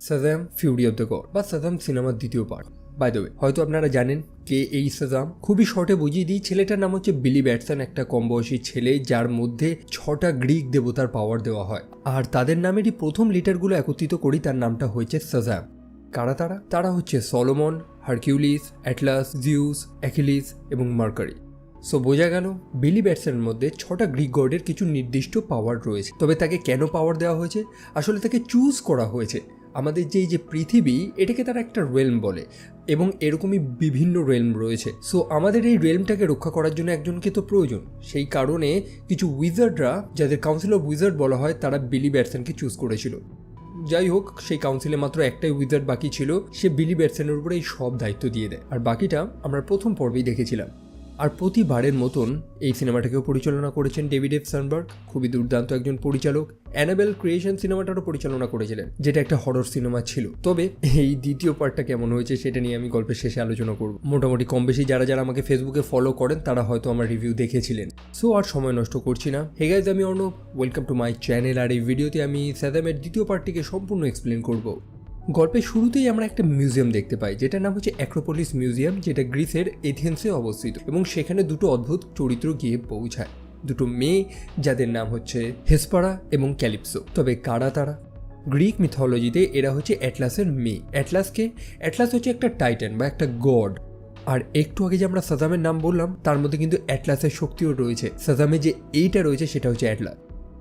Shazam fury of the god বা Shazam সিনেমার দ্বিতীয় পার্ট বাই দ্য ওয়ে হয়তো আপনারা জানেন কে এই সাজাম খুবই শর্টে বুঝিয়ে দিই, ছেলেটার নাম হচ্ছে বিলি ব্যাটসন একটা কম বয়সী ছেলে যার মধ্যে ছটা গ্রিক দেবতার পাওয়ার দেওয়া হয়। আর তাদের নামেরই প্রথম লিটারগুলো একত্রিত করেই তার নামটা হয়েছে সাজাম কারা তারা? তারা হচ্ছে Solomon Hercules Atlas Zeus Achilles এবং মার্কারি সো বোঝা গেল বিলি ব্যাটসনের মধ্যে ছটা গ্রিক গডের কিছু নির্দিষ্ট পাওয়ার রয়েছে। তবে তাকে কেন পাওয়ার দেওয়া হয়েছে? আসলে তাকে চুজ করা হয়েছে। আমাদের যে এই যে পৃথিবী, এটাকে তারা একটা রেলম বলে এবং এরকমই বিভিন্ন রেলম রয়েছে। সো আমাদের এই রেলমটাকে রক্ষা করার জন্য একজনকে তো প্রয়োজন। সেই কারণে কিছু উইজার্ডরা যাদের কাউন্সিল অফ উইজার্ড বলা হয়, তারা বিলি ব্যাটসনকে চুজ করেছিল। যাই হোক, সেই কাউন্সিলে মাত্র একটাই উইজার্ড বাকি ছিল, সে বিলি ব্যাটসনের উপরে এই সব দায়িত্ব দিয়ে দেয়। আর বাকিটা আমরা প্রথম পর্বেই দেখেছিলাম। আর প্রতিবারের মতন এই সিনেমাটাকেও পরিচালনা করেছেন ডেভিড এফ সানবার্গ, খুবই দুর্দান্ত একজন পরিচালক। অ্যানাবেল ক্রিয়েশন সিনেমাটারও পরিচালনা করেছিলেন, যেটা একটা হরর সিনেমা ছিল। তবে এই দ্বিতীয় পার্টটা কেমন হয়েছে সেটা নিয়ে আমি গল্পের শেষে আলোচনা করব। মোটামুটি কম বেশি যারা যারা আমাকে ফেসবুকে ফলো করেন, তারা হয়তো আমার রিভিউ দেখেছিলেন। সো আর সময় নষ্ট করছি না। হে গাইজ আমি Arnab. Welcome to my channel আর এই ভিডিওতে আমি স্যাদামের দ্বিতীয় পার্টটিকে সম্পূর্ণ এক্সপ্লেন করব। গল্পের শুরুতেই আমরা একটা মিউজিয়াম দেখতে পাই, যেটার নাম হচ্ছে অ্যাক্রোপলিস মিউজিয়াম যেটা গ্রিসের এথেন্সে অবস্থিত এবং সেখানে দুটো অদ্ভুত চরিত্র গিয়ে পৌঁছায়। দুটো মেয়ে যাদের নাম হচ্ছে হেসপারা এবং ক্যালিপসো তবে কারা তারা? গ্রিক মিথোলজিতে এরা হচ্ছে অ্যাটলাসের মেয়ে। অ্যাটলাসকে অ্যাটলাস হচ্ছে একটা টাইটান বা একটা গড আর একটু আগে যে আমরা সাজামের নাম বললাম, তার মধ্যে কিন্তু অ্যাটলাসের শক্তিও রয়েছে। সাজামে যে এইটা রয়েছে, সেটা হচ্ছে অ্যাটলাস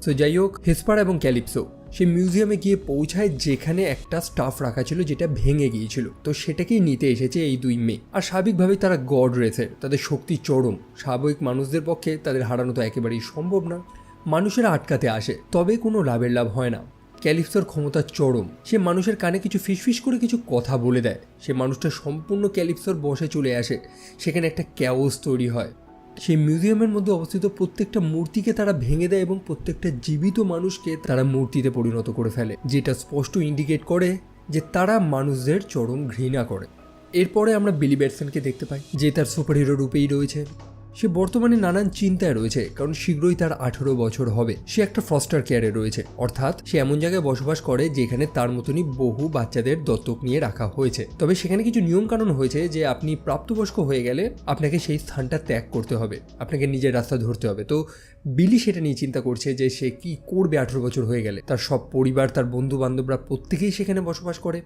সো যাই হোক হেসপার এবং ক্যালিপসো সে মিউজিয়ামে গিয়ে পৌঁছায় যেখানে একটা স্টাফ রাখা ছিল যেটা ভেঙে গিয়েছিল। তো সেটাকেই নিতে এসেছে এই দুই মেয়ে। আর স্বাভাবিকভাবেই তারা গড রেসের তাদের শক্তি চরম। স্বাভাবিক মানুষদের পক্ষে তাদের হারানো তো একেবারেই সম্ভব না। মানুষেরা আটকাতে আসে, তবে কোনো লাভের লাভ হয় না। ক্যালিপসোর ক্ষমতা চরম। সে মানুষের কানে কিছু ফিসফিস করে কিছু কথা বলে দেয়। সে মানুষটা সম্পূর্ণ ক্যালিপসোর বসে চলে আসে। সেখানে একটা ক্যাওস তৈরি হয়। সেই মিউজিয়ামের মধ্যে অবস্থিত প্রত্যেকটা মূর্তিকে তারা ভেঙে দেয় এবং প্রত্যেকটা জীবিত মানুষকে তারা মূর্তিতে পরিণত করে ফেলে, যেটা স্পষ্ট ইন্ডিকেট করে যে তারা মানুষদের চরম ঘৃণা করে। এরপরে আমরা বিলি ব্যাটসনকে দেখতে পাই, যে তার সুপার হিরো রূপেই রয়েছে। সে বর্তমানে নানান চিন্তায় রয়েছে, কারণ শীঘ্রই তার আঠেরো বছর হবে। সে একটা ফস্টার কেয়ারে রয়েছে। অর্থাৎ সে এমন জায়গায় বসবাস করে যেখানে তার মতনই বহু বাচ্চাদের দত্তক নিয়ে রাখা হয়েছে। তবে সেখানে কিছু নিয়মকানুন হয়েছে যে আপনি প্রাপ্তবয়স্ক হয়ে গেলে আপনাকে সেই স্থানটা ত্যাগ করতে হবে। আপনাকে নিজের রাস্তা ধরতে হবে। তো বিলি সেটা নিয়ে চিন্তা করছে যে সে কি করবে আঠেরো বছর হয়ে গেলে। তার সব পরিবার, তার বন্ধু বান্ধবরা প্রত্যেকেই সেখানে বসবাস করে।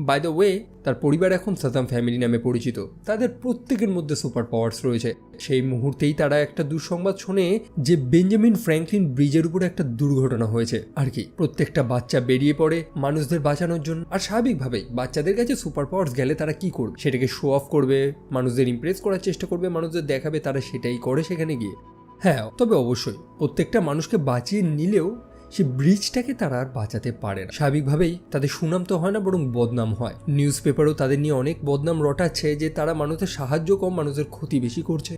বাই দ্য ওয়ে তার পরিবার এখন সাদাম ফ্যামিলি নামে পরিচিত। তাদের প্রত্যেকের মধ্যে সুপার পাওয়ার্স রয়েছে। সেই মুহূর্তেই তারা একটা দুঃসংবাদ শোনে যে বেঞ্জামিন ফ্র্যাঙ্কলিন ব্রিজের উপরে একটা দুর্ঘটনা হয়েছে। আর কি, প্রত্যেকটা বাচ্চা বেরিয়ে পড়ে মানুষদের বাঁচানোর জন্য। আর স্বাভাবিকভাবেই বাচ্চাদের কাছে সুপার পাওয়ার্স গেলে তারা কি করবে? সেটাকে শো অফ করবে, মানুষদের ইমপ্রেস করার চেষ্টা করবে, মানুষদের দেখাবে, তারা সেটাই করে সেখানে গিয়ে। হ্যাঁ তবে অবশ্যই প্রত্যেকটা মানুষকে বাঁচিয়ে নিলেও সে ব্রিজটাকে তারা আর বাঁচাতে পারে না। স্বাভাবিকভাবেই তাদের সুনাম তো হয় না, বরং বদনাম হয়। নিউজ পেপারও তাদের নিয়ে অনেক বদনাম রটাচ্ছে যে তারা মানুষের সাহায্য কম, মানুষের ক্ষতি বেশি করছে।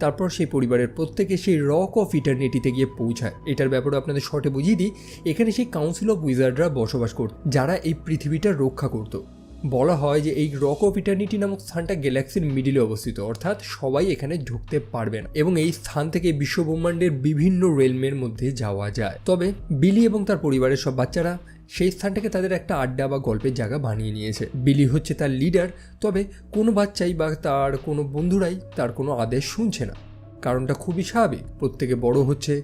তারপর সেই পরিবারের প্রত্যেকে সেই রক অফ ইটার্নিটিতে গিয়ে পৌঁছায়। এটার ব্যাপারে আপনাদের শর্টে বুঝিয়ে দিই, এখানে সেই কাউন্সিল অফ উইজার্ডরা বসবাস করত, যারা এই পৃথিবীটা রক্ষা করতো। বলা হয় যে এই রক অফ ইটার্নিটি নামক স্থানটা গ্যালাক্সির মিডিলে অবস্থিত, অর্থাৎ সবাই এখানে ঢুকতে পারবে না এবং এই স্থান থেকে বিশ্বব্রহ্মাণ্ডের বিভিন্ন রেলমের মধ্যে যাওয়া যায়। তবে বিলি এবং তার পরিবারের সব বাচ্চারা সেই স্থানটাকে তাদের একটা আড্ডা বা গল্পের জায়গা বানিয়ে নিয়েছে। বিলি হচ্ছে তার লিডার, তবে কোনো বাচ্চাই বা তার কোনো বন্ধুরাই তার কোনো আদেশ শুনছে না। কারণটা খুবই স্বাভাবিক, প্রত্যেকে বড় হচ্ছে।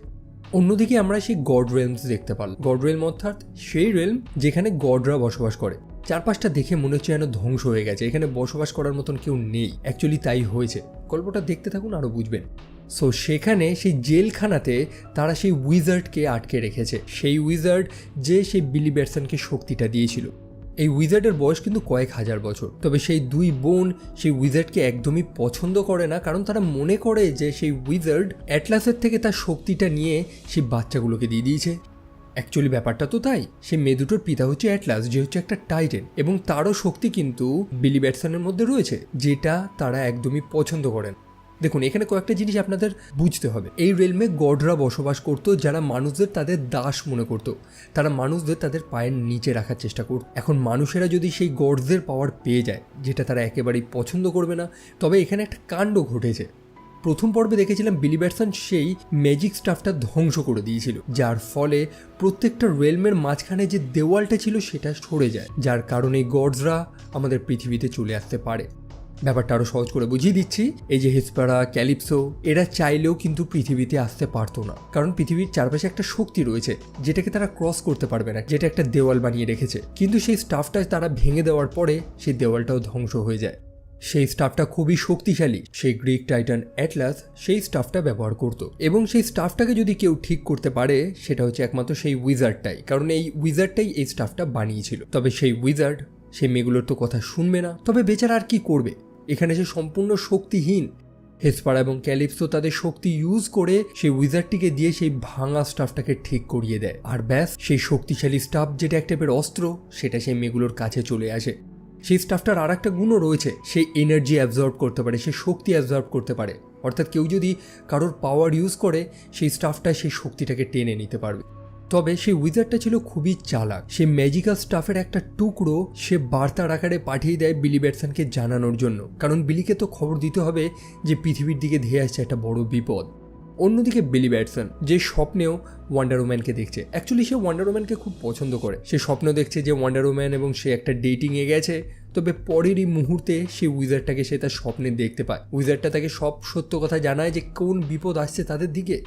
অন্যদিকে আমরা সেই গড রেলমস দেখতে পারলাম। গড রেলম অর্থাৎ সেই রেলম যেখানে গডরা বসবাস করে। চারপাশটা দেখে মনে হচ্ছে যেন ধ্বংস হয়ে গেছে। এখানে বসবাস করার মতন কেউ নেই। অ্যাকচুয়ালি তাই হয়েছে। গল্পটা দেখতে থাকুন আরও বুঝবেন। সো সেখানে সেই জেলখানাতে তারা সেই উইজার্ডকে আটকে রেখেছে। সেই উইজার্ড যে সেই বিলি ব্যাটসনকে শক্তিটা দিয়েছিল। এই উইজার্ডের বয়স কিন্তু কয়েক হাজার বছর। তবে সেই দুই বোন সেই উইজার্ডকে একদমই পছন্দ করে না, কারণ তারা মনে করে যে সেই উইজার্ড অ্যাটলাসের থেকে তার শক্তিটা নিয়ে সেই বাচ্চাগুলোকে দিয়ে দিয়েছে। অ্যাকচুয়ালি ব্যাপারটা তো তাই। সে মেয়ে দুটোর পিতা হচ্ছে অ্যাটলাস যে হচ্ছে একটা টাইটেন এবং তারও শক্তি কিন্তু বিলি ব্যাটসনের মধ্যে রয়েছে, যেটা তারা একদমই পছন্দ করেন। দেখুন, এখানে কয়েকটা জিনিস আপনাদের বুঝতে হবে। এই রেলমে গডরা বসবাস করত, যারা মানুষদের তাদের দাস মনে করত। তারা মানুষদের তাদের পায়ের নিচে রাখার চেষ্টা করত। এখন মানুষেরা যদি সেই গডদের পাওয়ার পেয়ে যায়, যেটা তারা একেবারেই পছন্দ করবে না, তবে এখানে একটা কাণ্ড ঘটেছে। প্রথম পর্বে দেখেছিলাম বিলি ব্যাটসন সেই ম্যাজিক স্টাফটা ধ্বংস করে দিয়েছিল, যার ফলে প্রত্যেকটা রেলমের মাঝখানে যে দেওয়ালটা ছিল সেটা সরে যায়, যার কারণে গডসরা আমাদের পৃথিবীতে চলে আসতে পারে। ব্যাপারটা আরও সহজ করে বুঝিয়ে দিচ্ছি, এই যে হিসপারা, ক্যালিপসো, এরা চাইলেও কিন্তু পৃথিবীতে আসতে পারতো না, কারণ পৃথিবীর চারপাশে একটা শক্তি রয়েছে, যেটাকে তারা ক্রস করতে পারবে না, যেটা একটা দেওয়াল বানিয়ে রেখেছে। কিন্তু সেই স্টাফটা তারা ভেঙে দেওয়ার পরে সেই দেওয়ালটাও ধ্বংস হয়ে যায়। সেই স্টাফটা খুবই শক্তিশালী। সেই গ্রিক টাইটান অ্যাটলাস সেই স্টাফটা ব্যবহার করত। এবং সেই স্টাফটাকে যদি কেউ ঠিক করতে পারে, সেটা হচ্ছে একমাত্র সেই উইজার্ডটাই কারণ এই উইজার্ডটাই এই স্টাফটা বানিয়েছিল। তবে সেই উইজার্ড সেই মেয়েগুলোর তো কথা শুনবে না। তবে বেচারা আর কি করবে? এখানে সে সম্পূর্ণ শক্তিহীন হেসপারা এবং ক্যালিপসো তাদের শক্তি ইউজ করে সেই উইজার্ডটিকে দিয়ে সেই ভাঙা স্টাফটাকে ঠিক করিয়ে দেয়। আর ব্যাস, সেই শক্তিশালী স্টাফ যেটা এক টাইপের অস্ত্র, সেটা সেই মেয়েগুলোর কাছে চলে আসে। সেই স্টাফটার আর একটা গুণও রয়েছে সেই এনার্জি অ্যাবজর্ব করতে পারে, সে শক্তি অ্যাবজর্ব করতে পারে। অর্থাৎ কেউ যদি কারোর পাওয়ার ইউজ করে, সেই স্টাফটা সেই শক্তিটাকে টেনে নিতে পারবে। তবে সেই উইজারটা ছিল খুবই চালাক। সে ম্যাজিক্যাল স্টাফের একটা টুকরো সে বার্তার আকারে পাঠিয়ে দেয় বিলি ব্যাটসনকে জানানোর জন্য। কারণ বিলিকে তো খবর দিতে হবে যে পৃথিবীর দিকে ধেয়ে আসছে একটা বড় বিপদ। অন্যদিকে বিলি ব্যাটসন যে স্বপ্নেও ওয়ান্ডার ওম্যানকে দেখছে। অ্যাকচুয়ালি সে ওয়ান্ডার ওম্যানকে খুব পছন্দ করে। সে স্বপ্ন দেখছে যে ওয়ান্ডার ওম্যান এবং সে একটা ডেটিংয়ে গেছে। তবে পরেরই মুহূর্তে সে উইজারটাকে সে তার স্বপ্নে দেখতে পায়। উইজারটা তাকে সব সত্য কথা জানায় যে কোন বিপদ আসছে তাদের দিকে।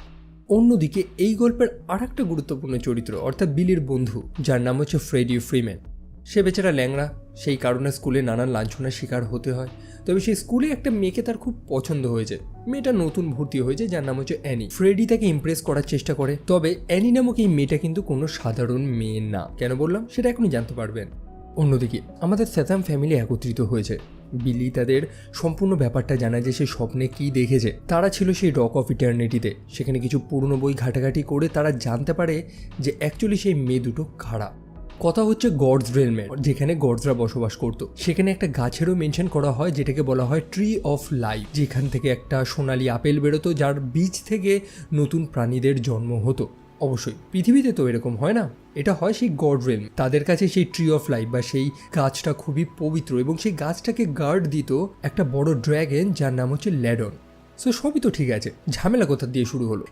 অন্যদিকে এই গল্পের আর একটা গুরুত্বপূর্ণ চরিত্র, অর্থাৎ বিলির বন্ধু, যার নাম হচ্ছে ফ্রেডি ফ্রিম্যান সে বেচারা ল্যাংড়া সেই কারণে স্কুলে নানান লাঞ্ছনার শিকার হতে হয়। তবে সেই স্কুলে একটা মেয়েকে তার খুব পছন্দ হয়েছে। মেয়েটা নতুন ভর্তি হয়েছে, যার নাম হচ্ছে অ্যানি। ফ্রেডি তাকে ইমপ্রেস করার চেষ্টা করে। তবে অ্যানি নামক এই মেয়েটা কিন্তু কোনো সাধারণ মেয়ে না। কেন বললাম? সেটা এখনই জানতে পারবেন। অন্যদিকে, আমাদের স্যাথাম ফ্যামিলি একত্রিত হয়েছে। বিলি তাদের সম্পূর্ণ ব্যাপারটা জানায় যে সে স্বপ্নে কী দেখেছে। তারা ছিল সেই রক অফ ইটার্নিটিতে সেখানে কিছু পুরনো বই ঘাটাঘাটি করে তারা জানতে পারে যে অ্যাকচুয়ালি সেই মেয়ে দুটো খারাপ কথা হচ্ছে গডস রেলমে যেখানে গডসরা বসবাস করত। সেখানে একটা গাছেরও মেনশন করা হয়, যেটাকে বলা হয় ট্রি অফ লাইফ যেখান থেকে একটা সোনালি আপেল বেরোতো, যার বীজ থেকে নতুন প্রাণীদের জন্ম হতো। অবশ্যই, পৃথিবীতে তো এরকম হয় না? এটা হয় সেই গড রেল তাদের কাছে সেই ট্রি অফ লাইফ বা সেই গাছটা খুবই পবিত্র এবং সেই গাছটাকে গার্ড দিত একটা বড় ড্র্যাগন যার নাম হচ্ছে ল্যাডন সো সবই তো ঠিক আছে, ঝামেলা কোথা দিয়ে শুরু হলো?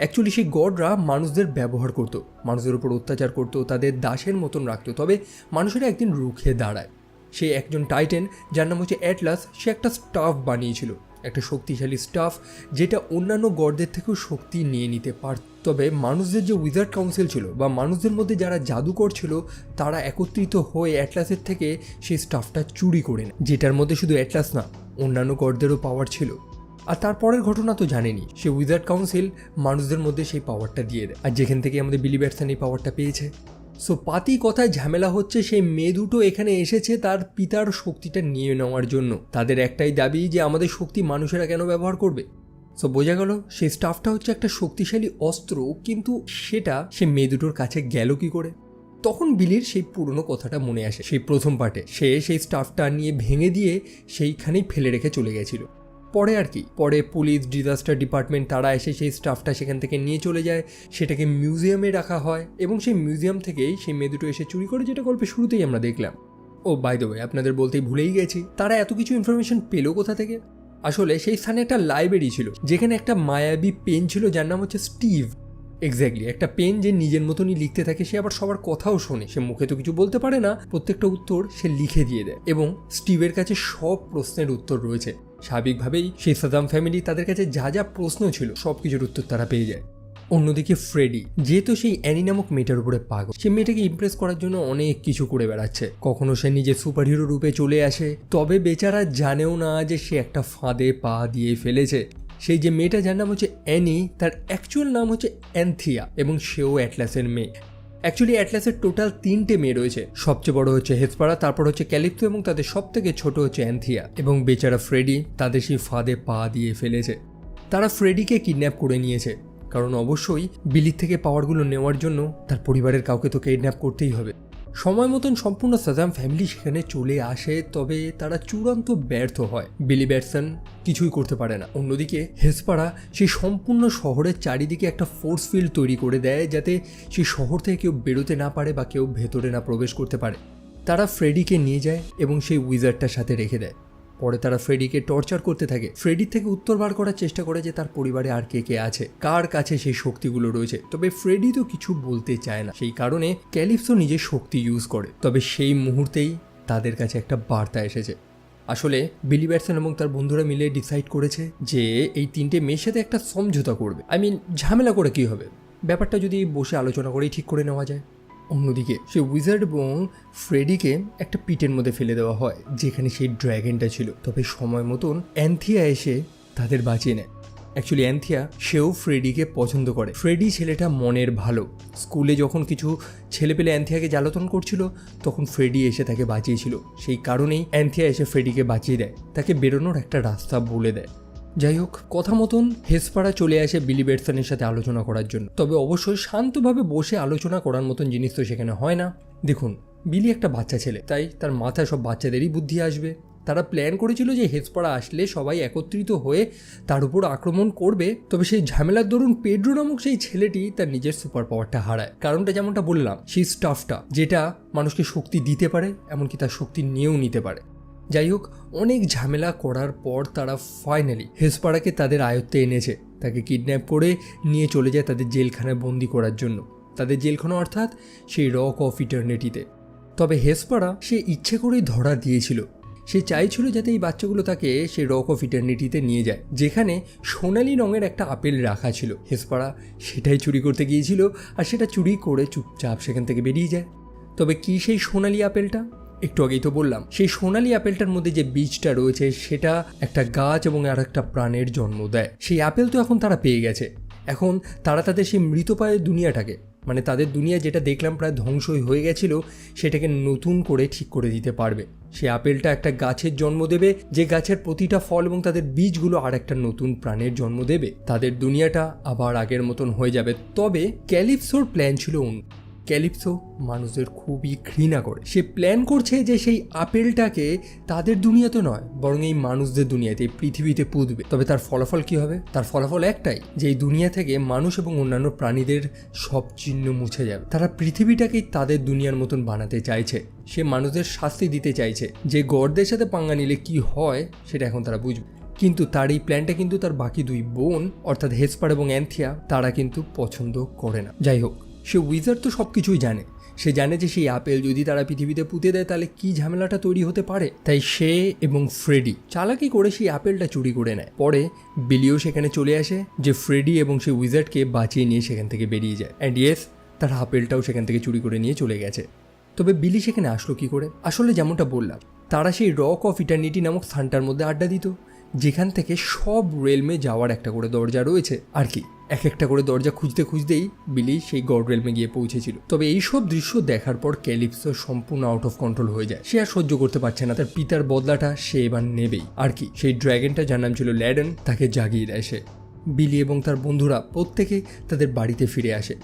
অ্যাকচুয়ালি সেই গডরা মানুষদের ব্যবহার করতো, মানুষদের উপর অত্যাচার করতো, তাদের দাসের মতন রাখত। তবে মানুষেরা একদিন রুখে দাঁড়ায়। সে একজন টাইটেন যার নাম হচ্ছে অ্যাটলাস সে একটা স্টাফ বানিয়েছিল, একটা শক্তিশালী স্টাফ যেটা অন্যান্য গডদের থেকেও শক্তি নিয়ে নিতে পারত তবে মানুষদের যে উইজার্ড কাউন্সিল ছিল, বা মানুষদের মধ্যে যারা জাদুকর ছিল, তারা একত্রিত হয়ে অ্যাটলাসের থেকে সেই স্টাফটা চুরি করে নেয়, যেটার মধ্যে শুধু অ্যাটলাস না, অন্যান্য গডদেরও পাওয়ার ছিল। আর তারপরের ঘটনা তো জানেনি। সে উইজার্ড কাউন্সিল মানুষদের মধ্যে সেই পাওয়ারটা দিয়ে দেয়। আর যেখান থেকে আমাদের বিলি ব্যাটসন এই পাওয়ারটা পেয়েছে। সো পাতি কথায় ঝামেলা হচ্ছে, সেই মেয়ে দুটো এখানে এসেছে তার পিতার শক্তিটা নিয়ে নেওয়ার জন্য। তাদের একটাই দাবি যে আমাদের শক্তি মানুষেরা কেন ব্যবহার করবে? সো বোঝা গেল সেই স্টাফটা হচ্ছে একটা শক্তিশালী অস্ত্র, কিন্তু সেটা সে মেয়ে দুটোর কাছে গেল কি করে? তখন বিলির সেই পুরনো কথাটা মনে আসে, সেই প্রথম পার্টে। সে সেই স্টাফটা নিয়ে ভেঙে দিয়ে সেইখানেই ফেলে রেখে চলে গেছিল। পরে আর কি, পরে পুলিশ ডিজাস্টার ডিপার্টমেন্ট তারা এসে সেই স্টাফটা সেখান থেকে নিয়ে চলে যায়, সেটাকে মিউজিয়ামে রাখা হয় এবং সেই মিউজিয়াম থেকেই সেই মেয়ে দুটো এসে চুরি করে যেটা গল্পের শুরুতেই আমরা দেখলাম। ও বাই দ্য আপনাদের বলতেই ভুলেই গেছি, তারা এত কিছু ইনফরমেশন পেল কোথা থেকে? আসলে সেই স্থানে একটা লাইব্রেরি ছিল, যেখানে একটা মায়াবী পেন ছিল যার নাম হচ্ছে স্টিভ এক্স্যাক্টলি একটা পেন যে নিজের মতনই লিখতে থাকে, সে আবার সবার কথাও শোনে। সে মুখে তো কিছু বলতে পারে না, প্রত্যেকটা উত্তর সে লিখে দিয়ে দেয়। এবং স্টিভের কাছে সব প্রশ্নের উত্তর রয়েছে। স্বাভাবিকভাবেই সেই সাদাম ফ্যামিলি তাদের কাছে যা যা প্রশ্ন ছিল, সব কিছুর উত্তর তারা পেয়ে যায়। অন্যদিকে ফ্রেডি, যেহেতু সেই অ্যানি নামক মেয়েটার উপরে পাগল, সে মেয়েটাকে ইমপ্রেস করার জন্য অনেক কিছু করে বেড়াচ্ছে। কখনো সে নিজের সুপারহিরো রূপে চলে আসে, তবে বেচারা জানেও না যে সে একটা ফাঁদে পা দিয়ে ফেলেছে। সেই যে মেয়েটা যার নাম হচ্ছে অ্যানি, তার অ্যাকচুয়াল নাম হচ্ছে অ্যান্থিয়া এবং সেও অ্যাটলাসের মেয়ে। অ্যাকচুয়ালি অ্যাটলাসের টোটাল তিনটে মেয়ে রয়েছে। সবচেয়ে বড় হচ্ছে হেসপাড়া, তারপর হচ্ছে ক্যালিপ্তো এবং তাদের সব থেকে ছোট হচ্ছে অ্যান্থিয়া এবং বেচারা ফ্রেডি, তাদের সেই ফাঁদে পা দিয়ে ফেলেছে। তারা ফ্রেডিকে কিডন্যাপ করে নিয়েছে, কারণ অবশ্যই বিলির থেকে পাওয়ারগুলো নেওয়ার জন্য তার পরিবারের কাউকে তো কিডন্যাপ করতেই হবে। সময় মতন সম্পূর্ণ সাজাম ফ্যামিলি সেখানে চলে আসে, তবে তারা চূড়ান্ত ব্যর্থ হয়। বিলি ব্যাটসন কিছুই করতে পারে না। অন্যদিকে হেসপাড়া সেই সম্পূর্ণ শহরের চারিদিকে একটা ফোর্স ফিল্ড তৈরি করে দেয়, যাতে সেই শহর থেকে কেউ বেরোতে না পারে বা কেউ ভেতরে না প্রবেশ করতে পারে। তারা ফ্রেডিকে নিয়ে যায় এবং সেই উইজারটার সাথে রেখে দেয়। পরে তারা ফ্রেডিকে টর্চার করতে থাকে। ফ্রেডির থেকে উত্তর বার করার চেষ্টা করে যে তার পরিবারে আর কে কে আছে, কার কাছে সেই শক্তিগুলো রয়েছে। তবে ফ্রেডি তো কিছু বলতে চায় না। সেই কারণে ক্যালিপসো নিজের শক্তি ইউজ করে। তবে সেই মুহূর্তেই তাদের কাছে একটা বার্তা এসেছে। আসলে বিলি ব্যাটসন এবং তার বন্ধুরা মিলে ডিসাইড করেছে যে এই তিনটে মেয়ের সাথে একটা সমঝোতা করবে। আই মিন ঝামেলা করে কি হবে? ব্যাপারটা যদি বসে আলোচনা করেই ঠিক করে নেওয়া যায়। অন্যদিকে সে উইজার্ড এবং ফ্রেডিকে একটা পিটের মধ্যে ফেলে দেওয়া হয়, যেখানে সেই ড্র্যাগনটা ছিল। তবে সময় মতন অ্যান্থিয়া এসে তাদের বাঁচিয়ে নেয়। অ্যাকচুয়ালি অ্যান্থিয়া সেও ফ্রেডিকে পছন্দ করে। ফ্রেডি ছেলেটা মনের ভালো। স্কুলে যখন কিছু ছেলে পেলে অ্যান্থিয়াকে জ্বালাতন করছিল, তখন ফ্রেডি এসে তাকে বাঁচিয়েছিল। সেই কারণেই অ্যান্থিয়া এসে ফ্রেডিকে বাঁচিয়ে দেয়। তাকে বেরোনোর একটা রাস্তা বলে দেয়। যাই হোক, কথা মতন হেসপাড়া চলে আসে বিলি বেটসনের সাথে আলোচনা করার জন্য। তবে অবশ্যই শান্তভাবে বসে আলোচনা করার মতন জিনিস তো সেখানে হয় না। দেখুন, বিলি একটা বাচ্চা ছেলে, তাই তার মাথায় সব বাচ্চাদেরই বুদ্ধি আসবে। তারা প্ল্যান করেছিল যে হেসপাড়া আসলে সবাই একত্রিত হয়ে তার উপর আক্রমণ করবে, তবে সেই ঝামেলার দরুন পেড্রো নামক সেই ছেলেটি তার নিজের সুপার পাওয়ারটা হারায়। কারণটা যেমনটা বললাম, সেই স্টাফটা যেটা মানুষকে শক্তি দিতে পারে, এমনকি তার শক্তি নিয়েও নিতে পারে। যাই হোক অনেক ঝামেলা করার পর তারা ফাইনালি হেসপাড়াকে তাদের আয়ত্তে এনেছে। তাকে কিডন্যাপ করে নিয়ে চলে যায় তাদের জেলখানায় বন্দি করার জন্য। তাদের জেলখানা অর্থাৎ সেই রক অফ ইটার্নিটিতে তবে হেসপাড়া সে ইচ্ছে করেই ধরা দিয়েছিল। সে চাইছিল যাতে এই বাচ্চাগুলো তাকে সেই রক অফ ইটার্নিটিতে নিয়ে যায়, যেখানে সোনালি রঙের একটা আপেল রাখা ছিল। হেসপাড়া সেটাই চুরি করতে গিয়েছিল আর সেটা চুরি করে চুপচাপ সেখান থেকে বেরিয়ে যায়। তবে কি সেই সোনালি আপেলটা? একটু আগেই তো বললাম, সেই সোনালি আপেলটার মধ্যে যে বীজটা রয়েছে সেটা একটা গাছ এবং আর একটা প্রাণের জন্ম দেয়। সেই আপেল তো এখন তারা পেয়ে গেছে। এখন তারা তাদের সেই মৃতপায়ের দুনিয়াটাকে মানে তাদের দুনিয়া যেটা দেখলাম প্রায় ধ্বংসই হয়ে গেছিল, সেটাকে নতুন করে ঠিক করে দিতে পারবে। সেই আপেলটা একটা গাছের জন্ম দেবে, যে গাছের প্রতিটা ফল এবং তাদের বীজগুলো আর একটা নতুন প্রাণের জন্ম দেবে। তাদের দুনিয়াটা আবার আগের মতন হয়ে যাবে। তবে ক্যালিপসোর প্ল্যান ছিল অন্য। ক্যালিপসো মানুষদের খুবই ঘৃণা করে। সে প্ল্যান করছে যে সেই আপেলটাকে তাদের দুনিয়াতে নয়, বরং এই মানুষদের দুনিয়াতে, এই পৃথিবীতে পুঁতবে। তবে তার ফলাফল কি হবে? তার ফলাফল একটাই, যে এই দুনিয়া থেকে মানুষ এবং অন্যান্য প্রাণীদের সব চিহ্ন মুছে যাবে। তারা পৃথিবীটাকেই তাদের দুনিয়ার মতন বানাতে চাইছে। সে মানুষদের শাস্তি দিতে চাইছে। যে গর্দের সাথে পাঙ্গা নিলে কি হয়, সেটা এখন তারা বুঝবে। কিন্তু তার এই প্ল্যানটা কিন্তু তার বাকি দুই বোন, অর্থাৎ হেসপার এবং অ্যান্থিয়া, তারা কিন্তু পছন্দ করে না। যাই হোক সে উইজার তো সব কিছুই জানে। সে জানে যে সেই আপেল যদি তারা পৃথিবীতে পুঁতে দেয়, তাহলে কি ঝামেলাটা তৈরি হতে পারে? তাই সে এবং ফ্রেডি চালাকি করে সেই আপেলটা চুরি করে নেয়। পরে বিলিও সেখানে চলে আসে, যে ফ্রেডি এবং সেই উইজার্ডকে বাঁচিয়ে নিয়ে সেখান থেকে বেরিয়ে যায়। অ্যান্ড ইয়েস তার আপেলটাও সেখান থেকে চুরি করে নিয়ে চলে গেছে। তবে বিলি সেখানে আসলো কি করে? আসলে যেমনটা বললাম, তারা সেই রক অফ ইটার্নিটি নামক স্থানটার মধ্যে আড্ডা দিত। যেখান থেকে সব রেলমে যাওয়ার একটা করে দরজা রয়েছে আর কি। এক একটা করে দরজা খুঁজতে খুঁজতেই বিলি সেই গড রেলমে গিয়ে পৌঁছেছিল। তবে এই সব দৃশ্য দেখার পর ক্যালিপসো সম্পূর্ণ আউট অফ কন্ট্রোল হয়ে যায়। সে আর সহ্য করতে পারছে না, তার পিতার বদলাটা সে এবার নেবেই। আর কি, সেই ড্র্যাগনটা যার নাম ছিল ল্যাডেন, তাকে জাগিয়ে দেয় সে। বিলি এবং তার বন্ধুরা প্রত্যেকে তাদের বাড়িতে ফিরে আসে।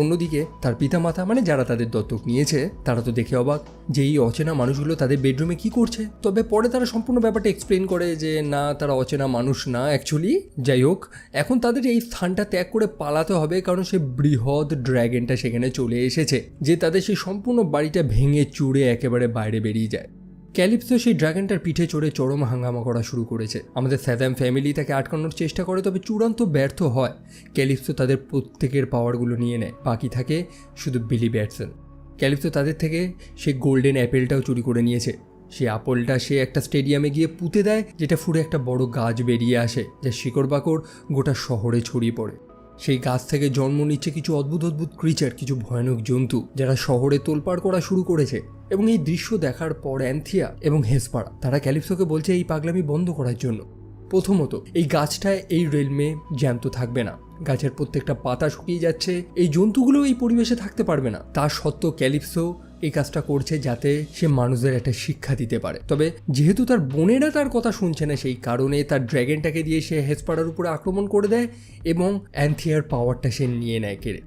অন্যদিকে তার পিতামাতা মানে যারা তাদের দত্তক নিয়েছে, তারা তো দেখে অবাক যে এই অচেনা মানুষগুলো তাদের বেডরুমে কি করছে। তবে পরে তারা সম্পূর্ণ ব্যাপারটা এক্সপ্লেন করে যে, না, তারা অচেনা মানুষ না অ্যাকচুয়ালি যাই হোক, এখন তাদের এই স্থানটা ত্যাগ করে পালাতে হবে, কারণ সে বৃহৎ ড্র্যাগনটা সেখানে চলে এসেছে, যে তাদের সেই সম্পূর্ণ বাড়িটা ভেঙে চুড়ে একেবারে বাইরে বেরিয়ে যায়। ক্যালিপসো সেই ড্রাগনটার পিঠে চড়ে চরম হাঙ্গামা করা শুরু করেছে। আমাদের স্যাদাম ফ্যামিলি তাকে আটকানোর চেষ্টা করে, তবে চূড়ান্ত ব্যর্থ হয়। ক্যালিপসো তাদের প্রত্যেকের পাওয়ারগুলো নিয়ে নেয়, বাকি থাকে শুধু বিলি ব্যাটসন। ক্যালিপসো তাদের থেকে সে গোল্ডেন অ্যাপেলটাও চুরি করে নিয়েছে। সেই আপলটা সে একটা স্টেডিয়ামে গিয়ে পুঁতে দেয়, যেটা ফুরে একটা বড় গাছ বেরিয়ে আসে যা শিকড় বাকড় গোটা শহরে ছড়িয়ে পড়ে। সেই গাছ থেকে জন্ম নিচ্ছে কিছু অদ্ভুত অদ্ভুত ক্রিচার কিছু ভয়ানক জন্তু, যারা শহরে তোলপাড় করা শুরু করেছে। এবং এই দৃশ্য দেখার পর অ্যান্থিয়া এবং হেসপাড়া তারা ক্যালিপসোকে বলছে এই পাগলামি বন্ধ করার জন্য। প্রথমত, এই গাছটায় এই রেলমে জ্যান্ত থাকবে না। গাছের প্রত্যেকটা পাতা শুকিয়ে যাচ্ছে। এই জন্তুগুলো এই পরিবেশে থাকতে পারবে না। তা সত্ত্বেও ক্যালিপসো এই কাজটা করছে যাতে সে মানুষদের একটা শিক্ষা দিতে পারে। তবে যেহেতু তার বোনেরা তার কথা শুনছে না, সেই কারণে তার ড্র্যাগনটাকে দিয়ে সে হেসপাড়ার উপরে আক্রমণ করে দেয় এবং অ্যান্থিয়ার পাওয়ারটা সে নিয়ে নেয় কেড়ে।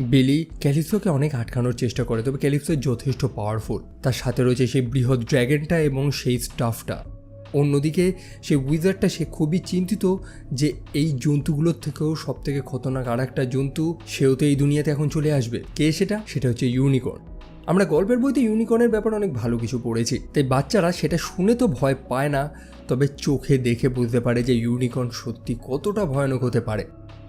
বিলি ক্যালিপসোকে অনেক আটকানোর চেষ্টা করে, তবে ক্যালিপসো যথেষ্ট পাওয়ারফুল তার সাথে রয়েছে সেই বৃহৎ ড্র্যাগনটা এবং সেই স্টাফটা অন্যদিকে সেই উইজারটা সে খুবই চিন্তিত যে এই জন্তুগুলোর থেকেও সব থেকে খতরনাক আর একটা জন্তু সেও তো এই দুনিয়াতে এখন চলে আসবে। কে সেটা? সেটা হচ্ছে ইউনিকর্ন আমরা গল্পের বইতে ইউনিকর্নের ব্যাপারে অনেক ভালো কিছু পড়েছি। তাই বাচ্চারা সেটা শুনে তো ভয় পায় না, তবে চোখে দেখে বুঝতে পারে যে ইউনিকর্ন সত্যি কতটা ভয়ানক হতে পারে।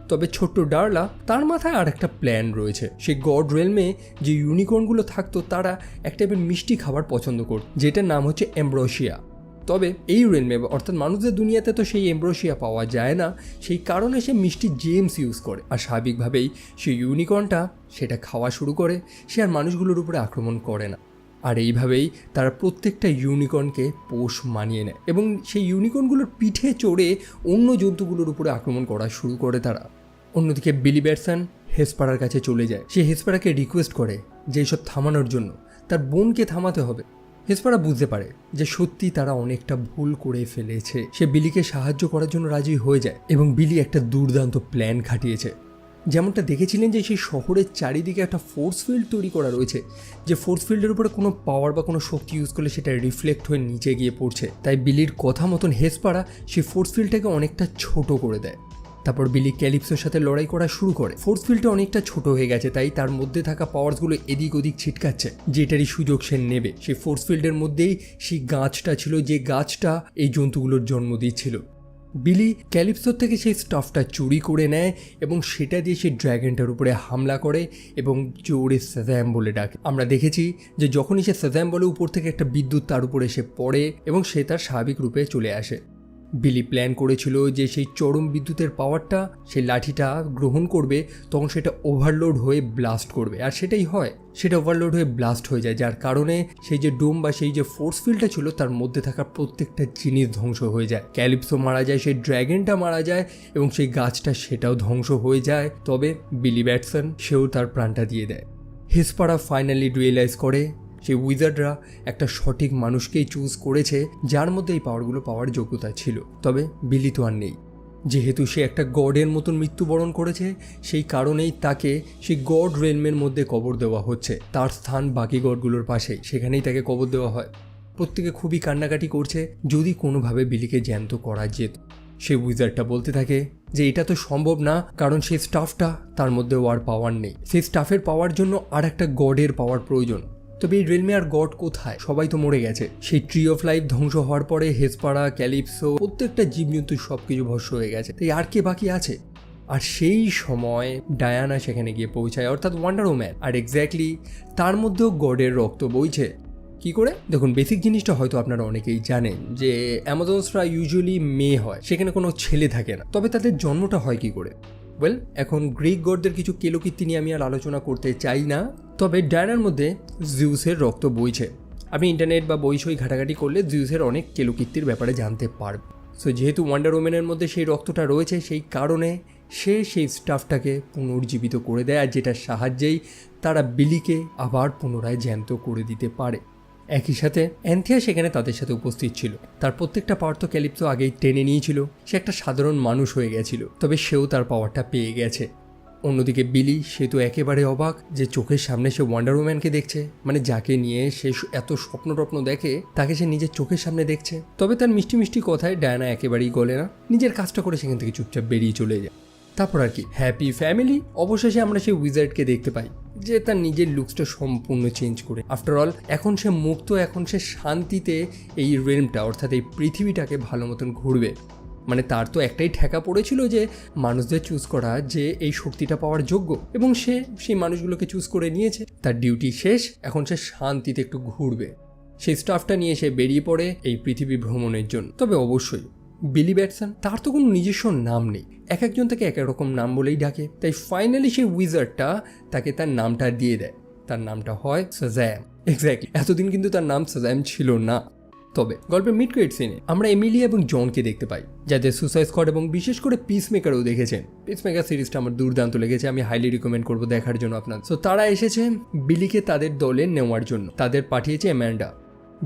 তবে ছোট্ট ডার্লা তার মাথায় আর একটা প্ল্যান রয়েছে। সে গড রেলমে যে ইউনিকর্নগুলো থাকতো, তারা এক টাইপের মিষ্টি খাবার পছন্দ করত, যেটার নাম হচ্ছে এমব্রোশিয়া তবে এই রেলমে অর্থাৎ মানুষদের দুনিয়াতে তো সেই এমব্রোশিয়া পাওয়া যায় না, সেই কারণে সে মিষ্টি জেমস ইউজ করে। আর স্বাভাবিকভাবেই সেই ইউনিকর্নটা সেটা খাওয়া শুরু করে, সে আর মানুষগুলোর উপরে আক্রমণ করে না। আর এইভাবেই তারা প্রত্যেকটা ইউনিকর্নকে পোষ মানিয়ে নেয় এবং সেই ইউনিকর্নগুলোর পিঠে চড়ে অন্য জন্তুগুলোর উপরে আক্রমণ করা শুরু করে তারা। অন্যদিকে বিলি ব্যাটসন হেসপাড়ার কাছে চলে যায়। সে হেসপাড়াকে রিকোয়েস্ট করে যে এইসব থামানোর জন্য। তার বোনকে থামাতে হবে। হেসপাড়া বুঝতে পারে যে সত্যি তারা অনেকটা ভুল করে ফেলেছে। সে বিলিকে সাহায্য করার জন্য রাজি হয়ে যায় এবং বিলি একটা দুর্দান্ত প্ল্যান খাটিয়েছে। যেমনটা দেখেছিলেন যে সেই শহরের চারিদিকে একটা ফোর্স ফিল্ড তৈরি করা রয়েছে, যে ফোর্স ফিল্ডের উপরে কোনো পাওয়ার বা কোনো শক্তি ইউজ করলে সেটা রিফ্লেক্ট হয়ে নিচে গিয়ে পড়ছে। তাই বিলির কথা মতন হেসপাড়া সেই ফোর্স ফিল্ডটাকে অনেকটা ছোট করে দেয়। তারপর বিলি ক্যালিপসোর সাথে লড়াই করা শুরু করে। ফোর্স ফিল্ডটা অনেকটা ছোট হয়ে গেছে, তাই তার মধ্যে থাকা পাওয়ার্সগুলো এদিক ওদিক ছিটকাচ্ছে। যেটারই সুযোগ সে নেবে। সেই ফোর্স ফিল্ডের মধ্যেই সেই গাছটা ছিল, যে গাছটা এই জন্তুগুলোর জন্ম দিচ্ছিল। বিলি ক্যালিপসোর থেকে সেই স্টাফটা চুরি করে নেয় এবং সেটা দিয়ে সে ড্র্যাগনটার উপরে হামলা করে এবং জোরে সাজাম বলে ডাকে। আমরা দেখেছি যে যখনই সে সাজাম বলে উপর থেকে একটা বিদ্যুৎ তার উপরে এসে পড়ে এবং সে তার স্বাভাবিক রূপে চলে আসে। বিলি প্ল্যান করেছিল যে সেই চরম বিদ্যুতের পাওয়ারটা সেই লাঠিটা গ্রহণ করবে, তখন সেটা ওভারলোড হয়ে ব্লাস্ট করবে। আর সেটাই হয়, সেটা ওভারলোড হয়ে ব্লাস্ট হয়ে যায়, যার কারণে সেই যে ডোম বা সেই যে ফোর্স ফিল্ডটা ছিল, তার মধ্যে থাকা প্রত্যেকটা জিনিস ধ্বংস হয়ে যায়। ক্যালিপসো মারা যায়, সেই ড্র্যাগনটা মারা যায়, এবং সেই গাছটা সেটাও ধ্বংস হয়ে যায়। তবে বিলি ব্যাটসন সেও তার প্রাণটা দিয়ে দেয়। হেসপাড়া ফাইনালি রিয়েলাইজ করে সেই উইজার্ডরা একটা সঠিক মানুষকেই চুজ করেছে, যার মধ্যে এই পাওয়ারগুলো পাওয়ার যোগ্যতা ছিল। তবে বিলি তো আর নেই। যেহেতু সে একটা গডের মতন মৃত্যুবরণ করেছে, সেই কারণেই তাকে সেই গড রেলমের মধ্যে কবর দেওয়া হচ্ছে। তার স্থান বাকি গডগুলোর পাশেই, সেখানেই তাকে কবর দেওয়া হয়। প্রত্যেকে খুবই কান্নাকাটি করছে, যদি কোনোভাবে বিলিকে জ্যান্ত করা যেত। সে উইজারটা বলতে থাকে যে, এটা তো সম্ভব না, কারণ সেই স্টাফটা তার মধ্যেও আর পাওয়ার নেই। সেই স্টাফের পাওয়ার জন্য আর একটা গডের পাওয়ার প্রয়োজন। তবে এই রেলমে আর গড কোথায়? সবাই তো মরে গেছে। সেই ট্রি অফ লাইফ ধ্বংস হওয়ার পরে হেসপাড়া ক্যালিপসো প্রত্যেকটা জীবজন্তু সব কিছু ভস্য হয়ে গেছে। তাই আর কে বাকি আছে? আর সেই সময় ডায়ানা সেখানে গিয়ে পৌঁছায়, অর্থাৎ ওয়ান্ডার ওম্যান আর এক্স্যাক্টলি তার মধ্যেও গডের রক্ত বইছে। কি করে? দেখুন বেসিক জিনিসটা হয়তো আপনারা অনেকেই জানেন যে অ্যামাজনসরা ইউজুয়ালি মেয়ে হয়, সেখানে কোনো ছেলে থাকে না। তবে তাদের জন্মটা হয় কি করে? ওয়েল এখন গ্রিক গডদের কিছু কেলোকীর্তি নিয়ে আমি আর আলোচনা করতে চাই না, তবে ডায়নার মধ্যে জিউসের রক্ত বইছে। আপনি ইন্টারনেট বা বই সই ঘাটাঘাটি করলে জিউসের অনেক কেলোকীর্তির ব্যাপারে জানতে পারবে। সো যেহেতু ওয়ান্ডার ওমেনের মধ্যে সেই রক্তটা রয়েছে, সেই কারণে সে সেই স্টাফটাকে পুনর্জীবিত করে দেয়, আর যেটার সাহায্যেই তারা বিলিকে আবার পুনরায় জ্যান্ত করে দিতে পারে। একই সাথে অ্যান্থিয়া সেখানে তাদের সাথে উপস্থিত ছিল। তার প্রত্যেকটা পাওয়ার তো ক্যালিপসো আগেই টেনে নিয়েছিল। সে একটা সাধারণ মানুষ হয়ে গেছিল, তবে সেও তার পাওয়ারটা পেয়ে গেছে। অন্যদিকে বিলি, সে তো একেবারে অবাক যে চোখের সামনে সে ওয়ান্ডার ওম্যানকে দেখছে মানে যাকে নিয়ে সে এত স্বপ্ন টপ্ন দেখে তাকে সে নিজের চোখের সামনে দেখছে। তবে তার মিষ্টি মিষ্টি কথায় ডায়না একেবারেই গলে না। নিজের কাজটা করে সেখান থেকে চুপচাপ বেরিয়ে চলে যায়। তারপর আর কি হ্যাপি ফ্যামিলি অবশেষে আমরা সেই উইজার্ডকে দেখতে পাই, যে তার নিজের লুকসটা সম্পূর্ণ চেঞ্জ করে। আফটার অল এখন সে মুক্ত, এখন সে শান্তিতে এই রেলমটা অর্থাৎ এই পৃথিবীটাকে ভালো মতন ঘুরবে। মানে তার তো একটাই ঠেকা পড়েছিল যে মানুষদের চুজ করা, যে এই শক্তিটা পাওয়ার যোগ্য, এবং সে সেই মানুষগুলোকে চুজ করে নিয়েছে। তার ডিউটি শেষ, এখন সে শান্তিতে একটু ঘুরবে। সেই স্টাফটা নিয়ে সে বেরিয়ে পড়ে এই পৃথিবী ভ্রমণের জন্য। তবে অবশ্যই বিলি ব্যাটসন তার তো কোনো নিজস্ব নাম নেই। এক একজন তাকে এক এক রকম নাম বলেই ডাকে। তাই ফাইনালি সেই উইজার্ডটা তাকে তার নামটা দিয়ে দেয়। তার নামটা হয় সাজাম এক্স্যাক্টলি এতদিন কিন্তু তার নাম সাজাম ছিল না। তবে, গল্পের মিড ক্রেডিট সিনে আমরা এমিলি এবং জনকে দেখতে পাই, যাদের সুসাইড স্কোয়াড এবং বিশেষ করে পিস মেকারও দেখেছেন। পিস মেকার সিরিজটা আমার দুর্দান্ত লেগেছে, আমি হাইলি রিকমেন্ড করব দেখার জন্য আপনার সো তারা এসেছে বিলিকে তাদের দলে নেওয়ার জন্য। তাদের পাঠিয়েছে অ্যাম্যান্ডা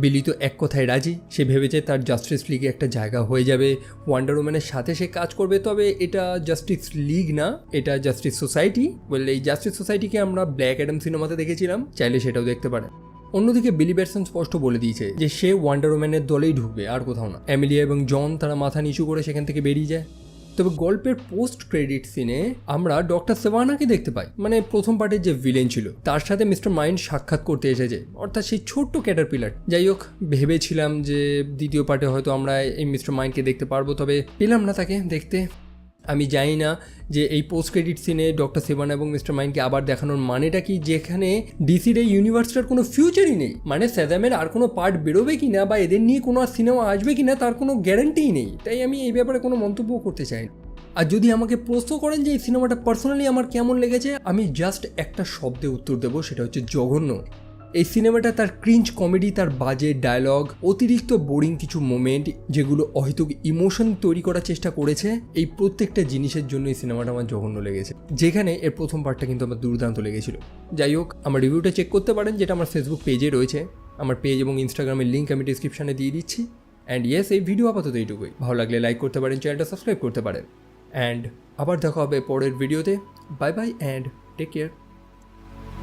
বিলি তো এক কথায় রাজি। সে ভেবেছে তার জাস্টিস লিগে একটা জায়গা হয়ে যাবে। ওয়ান্ডার ওম্যানের সাথে সে কাজ করবে, তবে এটা জাস্টিস লিগ না, এটা জাস্টিস সোসাইটি বললে এই জাস্টিস সোসাইটিকে আমরা ব্ল্যাক অ্যাডাম সিনেমাতে দেখেছিলাম, চাইলে সেটাও দেখতে পারেন। অন্যদিকে বিলি ব্যাটসন স্পষ্ট বলে দিয়েছে যে সে ওয়ান্ডার ওম্যানের দলেই ঢুকবে, আর কোথাও না। অ্যামিলিয়া এবং জন তারা মাথা নিচু করে সেখান থেকে বেরিয়ে যায়। তবে গল্পের পোস্ট ক্রেডিট সিনে আমরা ডক্টর সেভানাকে দেখতে পাই। মানে প্রথম পার্টের যে ভিলেন ছিল, তার সাথে মিস্টার মাইন্ড সাক্ষাৎ করতে এসেছে। অর্থাৎ সেই ছোট্ট ক্যাটার পিলার যাই হোক, ভেবেছিলাম যে দ্বিতীয় পার্টে হয়তো আমরা এই মিস্টার মাইন্ডকে দেখতে পারব, তবে পেলাম না তাকে দেখতে। আমি জানি না যে এই post credit scene doctor Sivana এবং মিস্টার মাইন্ডকে আবার দেখানোর মানেটা কি, যেখানে ডিসির এই ইউনিভার্সটার কোনো ফিউচারই নেই? মানে স্যাদামের আর কোনো পার্ট বেরোবে কি না বা এদের নিয়ে কোনো আর সিনেমা আসবে কি না তার কোনো গ্যারান্টিই নেই। তাই আমি এই ব্যাপারে কোনো মন্তব্য করতে চাই না। আর যদি আমাকে প্রশ্ন করেন যে এই সিনেমাটা পার্সোনালি আমার কেমন লেগেছে, আমি জাস্ট একটা শব্দে উত্তর দেবো, সেটা হচ্ছে জঘন্য। এই সিনেমাটা তার ক্রিঞ্চ কমেডি তার বাজে ডায়লগ অতিরিক্ত বোরিং কিছু মোমেন্ট যেগুলো অহেতুক ইমোশন তৈরি করার চেষ্টা করেছে, এই প্রত্যেকটা জিনিসের জন্য এই সিনেমাটা আমার জঘন্য লেগেছে। যেখানে এর প্রথম পার্টটা কিন্তু আমার দুর্দান্ত লেগেছিল। যাই হোক, আমার রিভিউটা চেক করতে পারেন, যেটা আমার ফেসবুক পেজে রয়েছে। আমার পেজ এবং ইনস্টাগ্রামের লিঙ্ক আমি ডিসক্রিপশনে দিয়ে দিচ্ছি। অ্যান্ড ইয়েস এই ভিডিও আপাতত এইটুকুই। ভালো লাগলে লাইক করতে পারেন চ্যানেলটা সাবস্ক্রাইব করতে পারেন। অ্যান্ড আবার দেখা হবে পরের ভিডিওতে bye bye and take care